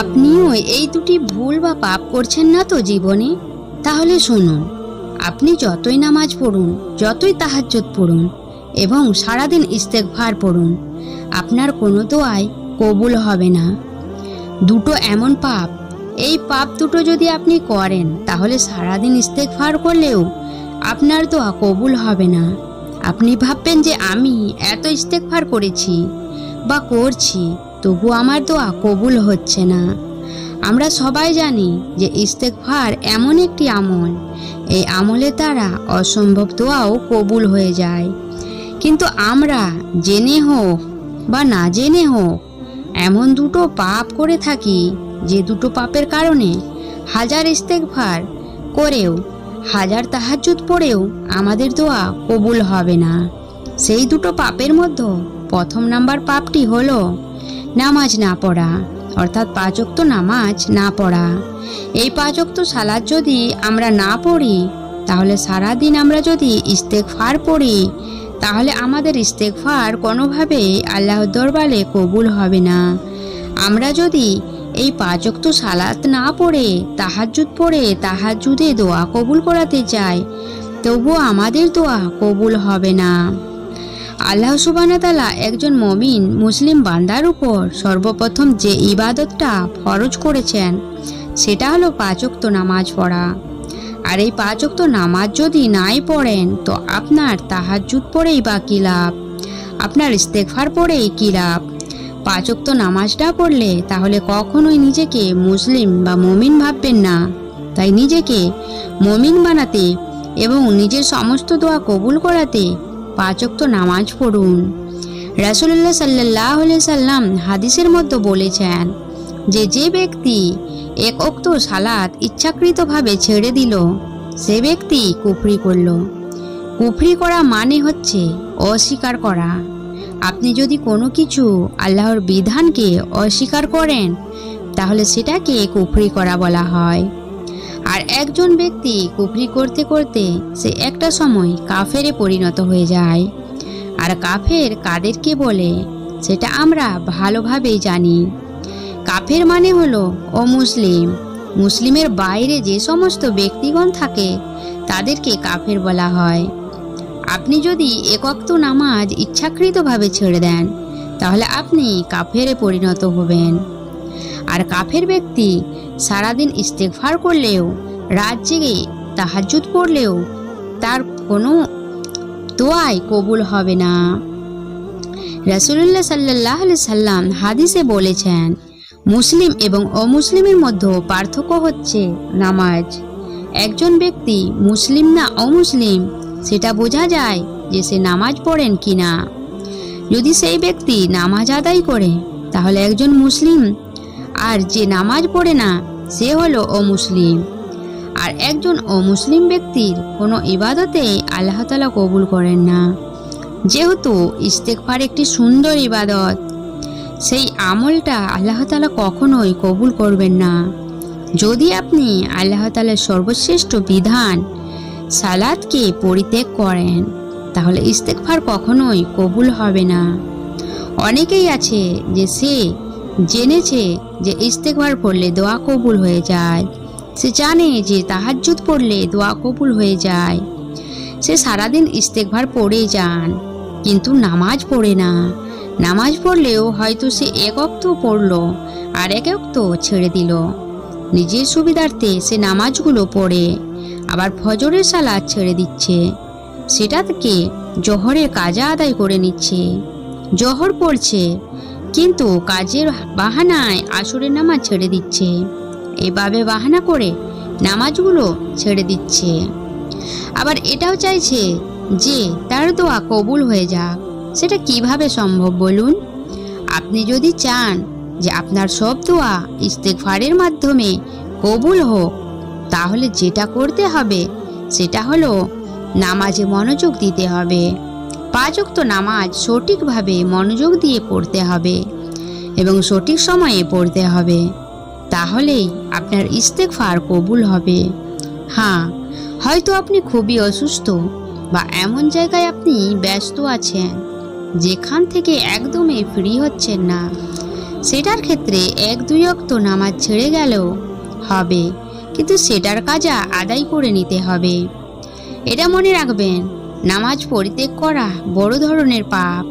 আপনিও এই দুটি ভুল বা পাপ করছেন না তো জীবনে? তাহলে শুনুন, আপনি যতই নামাজ পড়ুন, যতই তাহাজ্জুদ পড়ুন, এবং সারাদিন ইস্তেকভার পড়ুন, আপনার কোনো তো আয় কবুল হবে না। দুটো এমন পাপ, এই পাপ দুটো যদি আপনি করেন, তাহলে সারাদিন ইস্তেকভার করলেও আপনার দোয়া কবুল হবে না। আপনি ভাববেন যে আমি এত ইস্তেকভার করেছি বা করছি তবু আমার দোয়া কবুল হচ্ছে না। আমরা সবাই জানি যে ইস্তেকভার এমন একটি আমল। এই আমলের দ্বারা অসম্ভব দোয়াও কবুল হয়ে যায়। কিন্তু আমরা জেনে হোক বা না জেনে হোক, এমন দুটো পাপ করে থাকি যে দুটো পাপের কারণে হাজার ইস্তেকভার করেও, হাজার তাহাজ্জুদ পড়েও আমাদের দোয়া কবুল হবে না। সেই দুটো পাপের মধ্যে প্রথম নাম্বার পাপটি হলো নামাজ না পড়া, অর্থাৎ পাঁচক্ত নামাজ না পড়া। এই পাঁচক্ত সালাদ যদি আমরা না পড়ি, তাহলে সারা দিন আমরা যদি ইস্তেকফার পড়ি, তাহলে আমাদের ইস্তেকফার কোনোভাবেই আল্লাহর দরবারে কবুল হবে না। আমরা যদি এই পাঁচক্ত সালাত না পড়ে, তাহাজ্জুদ পড়ে, তাহাজ্জুদে দোয়া কবুল করাতে চাই তবুও আমাদের দোয়া কবুল হবে না। আল্লাহ সুবানতালা একজন মমিন, মুসলিম বান্দার উপর সর্বপ্রথম যে ইবাদতটা ফরজ করেছেন, সেটা হলো পাঁচক্ত নামাজ পড়া। আর এই পাঁচক্ত নামাজ যদি নাই পড়েন, তো আপনার তাহাজ্জুদ পড়েই বা কী লাভ? আপনার ইস্তেকফার পড়েই কী লাভ? পাঁচক্ত নামাজ না পড়লে তাহলে কখনোই নিজেকে মুসলিম বা মমিন ভাববেন না। তাই নিজেকে মমিন বানাতে এবং নিজের সমস্ত দোয়া কবুল করাতে পাঁচক্ত নামাজ পড়ুন। রাসুল্লাহ সাল্লাহ সাল্লাম হাদিসের মধ্যে বলেছেন, যে যে ব্যক্তি এক অক্ত সালাত ইচ্ছাকৃতভাবে ছেড়ে দিল, সে ব্যক্তি কুফরি করল। কুফরি করা মানে হচ্ছে অস্বীকার করা। আপনি যদি কোনো কিছু আল্লাহর বিধানকে অস্বীকার করেন, তাহলে সেটাকে কুফরি করা বলা হয়। আর একজন ব্যক্তি কুফরি করতে করতে সে একটা সময় কাফেরে পরিণত হয়ে যায়। আর কাফের কাদেরকে বলে, সেটা আমরা ভালোভাবেই জানি। কাফের মানে হলো অমুসলিম। মুসলিমের বাইরে যে সমস্ত ব্যক্তিগণ থাকে, তাদেরকে কাফের বলা হয়। আপনি যদি একক্ত নামাজ ইচ্ছাকৃতভাবে ছেড়ে দেন, তাহলে আপনি কাফেরে পরিণত হবেন। আর কাফের ব্যক্তি সারাদিন ইস্তেকফার করলেও, রাত জেগে তাহাজ্জুদ পড়লেও তার কোনো দোয়াই কবুল হবে না। রাসুলুল্লাহ সাল্লাহ সাল্লাম হাদিসে বলেছেন, মুসলিম এবং অমুসলিমের মধ্যে পার্থক্য হচ্ছে নামাজ। একজন ব্যক্তি মুসলিম না অমুসলিম, সেটা বোঝা যায় যে সে নামাজ পড়েন কি না যদি সেই ব্যক্তি নামাজ আদায় করে, তাহলে একজন মুসলিম আর যে নামাজ পড়ে না, সে হলো অমুসলিম। আর একজন অমুসলিম ব্যক্তির কোনো ইবাদতে আল্লাহ তালা কবুল করেন না। যেহেতু ইস্তেকফার একটি সুন্দর ইবাদত, সেই আমলটা আল্লাহ তালা কখনোই কবুল করবেন না। যদি আপনি আল্লাহ তালার সর্বশ্রেষ্ঠ বিধান সালাদকে পরিত্যাগ করেন, তাহলে ইস্তেকফার কখনোই কবুল হবে না। অনেকেই আছে যে সে জেনেছে যে ইস্তেকবার পড়লে দোয়া কবুল হয়ে যায়। সে জানে যে তাহাজ্জুদ পড়লে দোয়া কবুল হয়ে যায়। সে সারাদিন ইস্তেকবার পড়ে যান, কিন্তু নামাজ পড়ে না। নামাজ পড়লেও হয়তো সে এক অক্ত পড়ল আর এক অক্ত ছেড়ে দিল। নিজের সুবিধার্থে সে নামাজগুলো পড়ে, আবার ফজরের সালাদ ছেড়ে দিচ্ছে। সেটা থেকে জহরের কাজা আদায় করে নিচ্ছে। জহর পড়ছে কিন্তু কাজের বাহানায় আসরের নামাজ ছেড়ে দিচ্ছে। এভাবে বাহানা করে নামাজগুলো ছেড়ে দিচ্ছে। আবার এটাও চাইছে যে তার দোয়া কবুল হয়ে যাক। সেটা কীভাবে সম্ভব বলুন? আপনি যদি চান যে আপনার সব দোয়া ইস্তেকফারের মাধ্যমে কবুল হোক, তাহলে যেটা করতে হবে সেটা হলো নামাজে মনোযোগ দিতে হবে। পাঁচক্ত নামাজ সঠিকভাবে মনোযোগ দিয়ে পড়তে হবে এবং সঠিক সময়ে পড়তে হবে। তাহলেই আপনার ইস্তেকফার কবুল হবে। হ্যাঁ হয়তো আপনি খুবই অসুস্থ বা এমন জায়গায় আপনি ব্যস্ত আছেন যেখান থেকে একদমই ফ্রি হচ্ছেন না। সেটার ক্ষেত্রে এক দুই অক্ত নামাজ ছেড়ে গেলেও হবে, কিন্তু সেটার কাজা আদায় করে নিতে হবে। এটা মনে রাখবেন নামাজ পরিত্যাগ করা বড় ধরনের পাপ।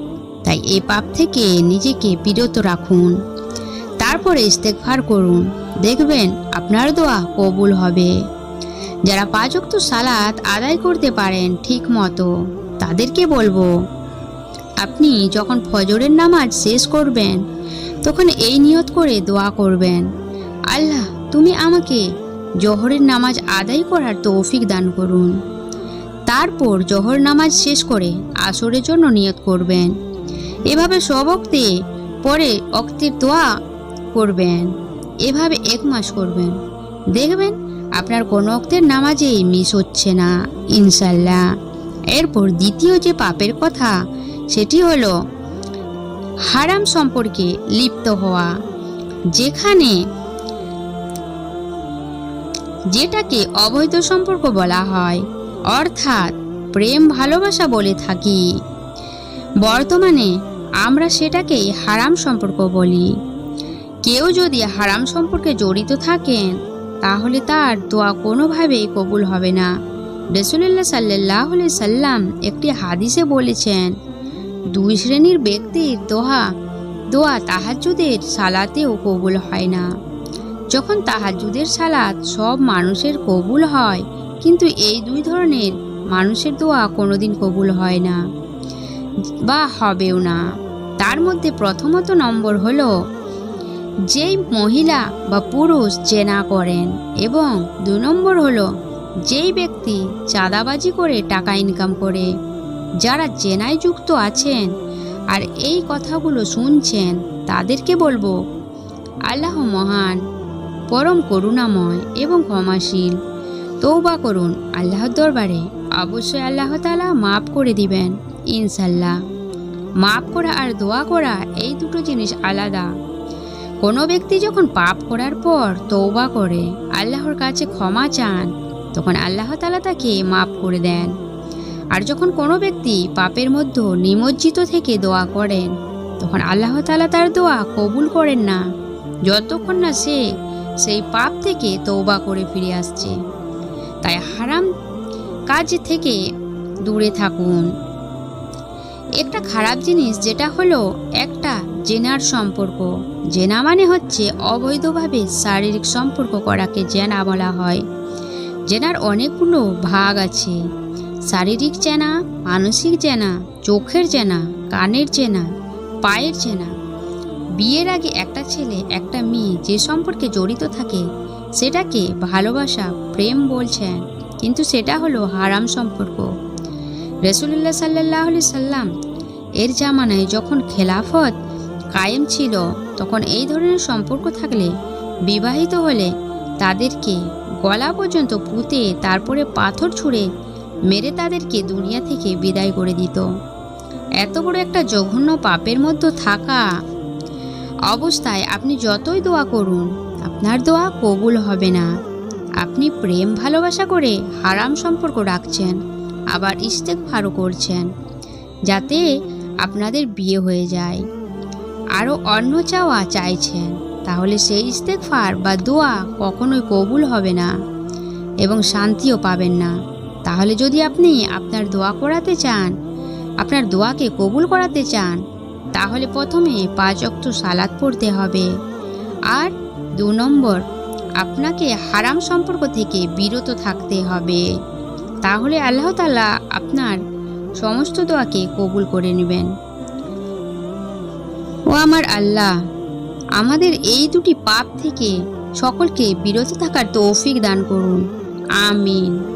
তাই এই পাপ থেকে নিজেকে বিরত রাখুন। তারপরে ইস্তেকফার করুন। দেখবেন আপনার দোয়া কবুল হবে। যারা পাঁচক্ত সালাত আদায় করতে পারেন ঠিক মতো তাদেরকে বলব, আপনি যখন ফজরের নামাজ শেষ করবেন, তখন এই নিয়ত করে দোয়া করবেন, আল্লাহ, তুমি আমাকে জোহরের নামাজ আদায় করার তৌফিক দান করুন। তারপর জোহর নামাজ শেষ করে আসরের জন্য নিয়ত করবেন। এভাবে সব অক্তে পরে অক্তের দোয়া করবেন। এভাবে এক মাস করবেন। দেখবেন আপনার কোনো অক্তের নামাজেই মিস হচ্ছে না ইনশাল্লাহ এরপর দ্বিতীয় যে পাপের কথা, সেটি হলো হারাম সম্পর্কে লিপ্ত হওয়া। যেখানে যেটাকে অবৈধ সম্পর্ক বলা হয় অর্থাৎ প্রেম ভালোবাসা বলে থাকি। বর্তমানে আমরা সেটাকেই হারাম সম্পর্ক বলি। কেউ যদি হারাম সম্পর্কে জড়িত থাকেন, তাহলে তার দোয়া কোনোভাবেই কবুল হবে না। রসুল্লাহ সাল্লাহ সাল্লাম একটি হাদিসে বলেছেন, দুই শ্রেণির ব্যক্তির দোহা, দোয়া তাহাজুদের সালাতেও কবুল হয় না। যখন তাহাজুদের সালাত সব মানুষের কবুল হয় কিন্তু এই দুই ধরনের মানুষের দোয়া কোনোদিন কবুল হয় না। বা হবেও না। তার মধ্যে প্রথমত নম্বর হল, যেই মহিলা বা পুরুষ জেনা করেন এবং দুই নম্বর হলো, যেই ব্যক্তি চাঁদাবাজি করে টাকা ইনকাম করে, যারা জেনায় যুক্ত আছেন আর এই কথাগুলো শুনছেন, তাদেরকে বলব, আল্লাহ মহান, পরম করুণাময় এবং ক্ষমাশীল। তৌবা করুন আল্লাহর দরবারে। অবশ্যই আল্লাহ তালা মাফ করে দিবেন ইনশাল্লাহ মাফ করা আর দোয়া করা এই দুটো জিনিস আলাদা। কোনো ব্যক্তি যখন পাপ করার পর তৌবা করে, আল্লাহর কাছে ক্ষমা চান, তখন আল্লাহ তালা তাকে মাফ করে দেন। আর যখন কোনো ব্যক্তি পাপের মধ্যে নিমজ্জিত থেকে দোয়া করেন, তখন আল্লাহ তালা তার দোয়া কবুল করেন না। যতক্ষণ না সে সেই পাপ থেকে তৌবা করে ফিরে আসছে। তাই হারাম কাজ থেকে দূরে থাকুন। একটা খারাপ জিনিস যেটা হলো একটা জেনার সম্পর্ক। জেনা মানে হচ্ছে অবৈধভাবে শারীরিক সম্পর্ক করাকে জেনা বলা হয়। জেনার অনেকগুলো ভাগ আছে। শারীরিক চেনা মানসিক চেনা চোখের চেনা কানের চেনা পায়ের চেনা বিয়ের আগে একটা ছেলে, একটা মেয়ে যে সম্পর্কে জড়িত থাকে সেটাকে ভালোবাসা, প্রেম বলছেন, কিন্তু সেটা হলো হারাম সম্পর্ক। রসুল্লাহ সাল্লাহ সাল্লাম এর জামানায় যখন খেলাফত কায়েম ছিল, তখন এই ধরনের সম্পর্ক থাকলে, বিবাহিত হলে তাদেরকে গলা পর্যন্ত পুঁতে তারপরে পাথর ছুঁড়ে মেরে তাদেরকে দুনিয়া থেকে বিদায় করে দিত। এত বড় একটা জঘন্য পাপের মধ্যে থাকা অবস্থায় আপনি যতই দোয়া করুন আপনার দোয়া কবুল হবে না। আপনি প্রেম ভালোবাসা করে হারাম সম্পর্ক রাখছেন, আবার ইস্তেক ইস্তেকফারও করছেন, যাতে আপনাদের বিয়ে হয়ে যায়। আরও অন্য চাওয়া চাইছেন, তাহলে সেই ইস্তেকফার বা দোয়া কখনোই কবুল হবে না এবং শান্তিও পাবেন না। তাহলে যদি আপনি আপনার দোয়া করাতে চান, আপনার দোয়াকে কবুল করাতে চান, তাহলে প্রথমে পাঁচ অক্ত সালাদ পড়তে হবে। আর দু নম্বর, আপনাকে হারাম সম্পর্ক থেকে বিরত থাকতে হবে। তাহলে আল্লাহ তালা আপনার সমস্ত দোয়াকে কবুল করে নেবেন। ও আমার আল্লাহ, আমাদের এই দুটি পাপ থেকে সকলকে বিরত থাকার তৌফিক দান করুন। আমিন।